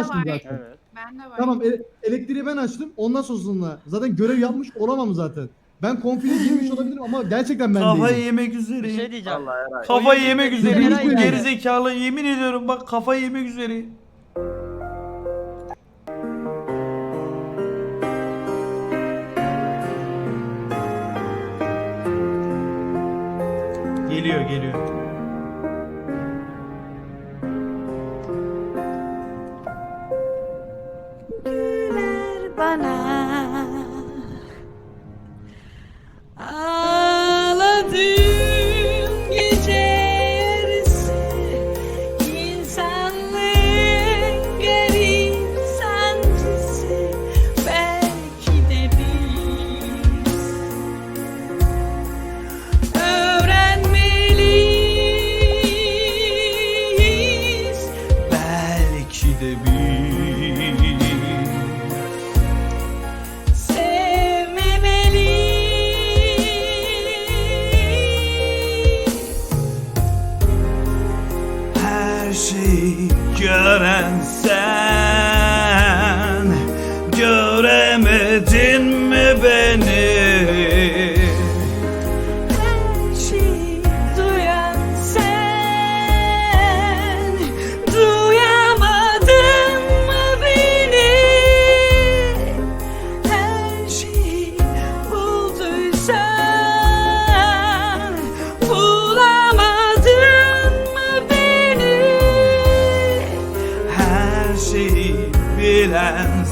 açtım var. zaten. Evet. Ben de var. Tamam e- elektriği ben açtım. Ondan sonrasında zaten görev yapmış olamam zaten. Ben konfine girmiş olabilirim ama gerçekten ben Kafayı değilim. yemek Bir üzere. şey diyeceğim. Allah Eray. Kafayı yemek Oyun üzere. bitmedi. Bu geri zekalı yemin ediyorum bak kafayı yemek üzere. Geliyor geliyor. Her şeyi gören sen. Göremedin mi Her şeyi bilen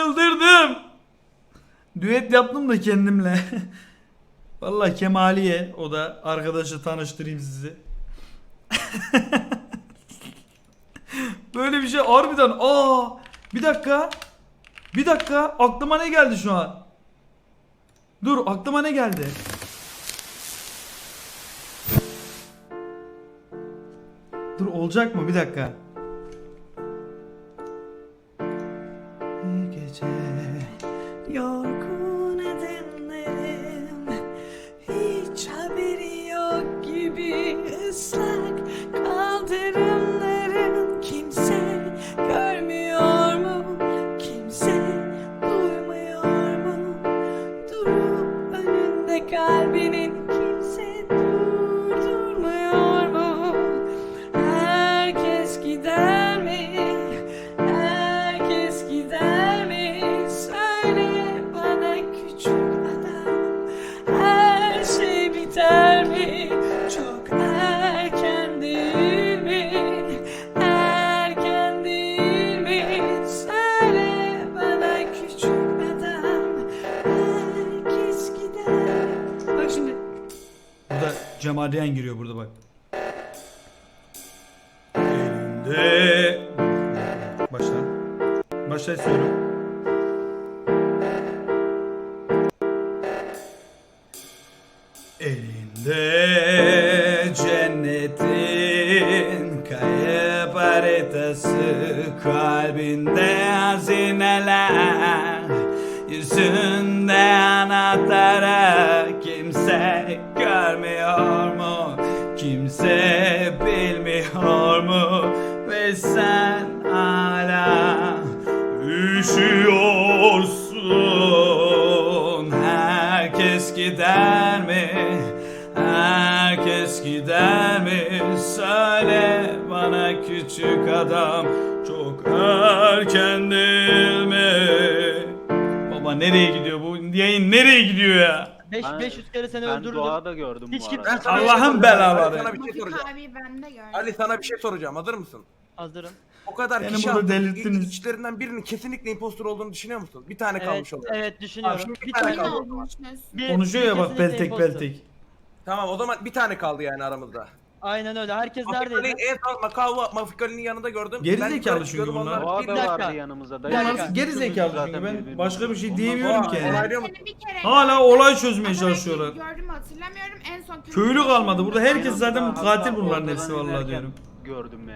Çıldırdım. Düet yaptım da kendimle. Vallahi Kemaliye o da arkadaşı tanıştırayım sizi. Böyle bir şey harbiden aa bir dakika. Bir dakika aklıma ne geldi şu an? Dur aklıma ne geldi? Dur olacak mı? Bir dakika. Yorgun Burada Cemaliyen giriyor burada bak. Elinde Başla. Başla istiyorum. Elinde cennetin kayıp haritası Kalbinde hazineler Yüzünde anahtarı Kimse görmüyor? Kimse bilmiyor mu? Ve sen hala üşüyorsun Herkes gider mi? Herkes gider mi? Söyle bana küçük adam Çok erken değil mi? Baba nereye gidiyor bu yayın nereye gidiyor ya? Beş- Ben- 500 kere seni Ben öldürdüm. doğada gördüm Hiç bu arada. Ben sana bir şey Allah'ın soracağım. belaları. Ali sana bir şey Mafik soracağım. abi ben de gördüm. Ali sana bir şey soracağım. Hazır mısın? Hazırım. O kadar Beni kişi burada delirttiniz. İlk içlerinden birinin kesinlikle impostor olduğunu düşünüyor musun? Bir tane Evet, kalmış oluyor. evet düşünüyorum. Şimdi Bir tane bir- Konuşuyor bir ya bak kesinlikle imposter. peltek. Tamam o zaman bir tane kaldı yani aramızda. Aynen öyle. Herkes Mafikali'yi neredeydi? en son Makava Mafikali'nin yanında gördüm. Geri Ben zekalı çünkü bunlar. onlar Bir Doğada dakika. vardı yanımızda. Dakika. Geri zekalı Zaten çünkü ben başka bir şey diyemiyorum ki. yani. Onaylıyor Seni bir kere Hala gördüm. olay çözmeye Ama çalışıyorlar. Gördüm hatırlamıyorum. En son Köylü kalmadı. Burada herkes zaten katil bunların hepsi vallahi diyorum. Gördüm yani.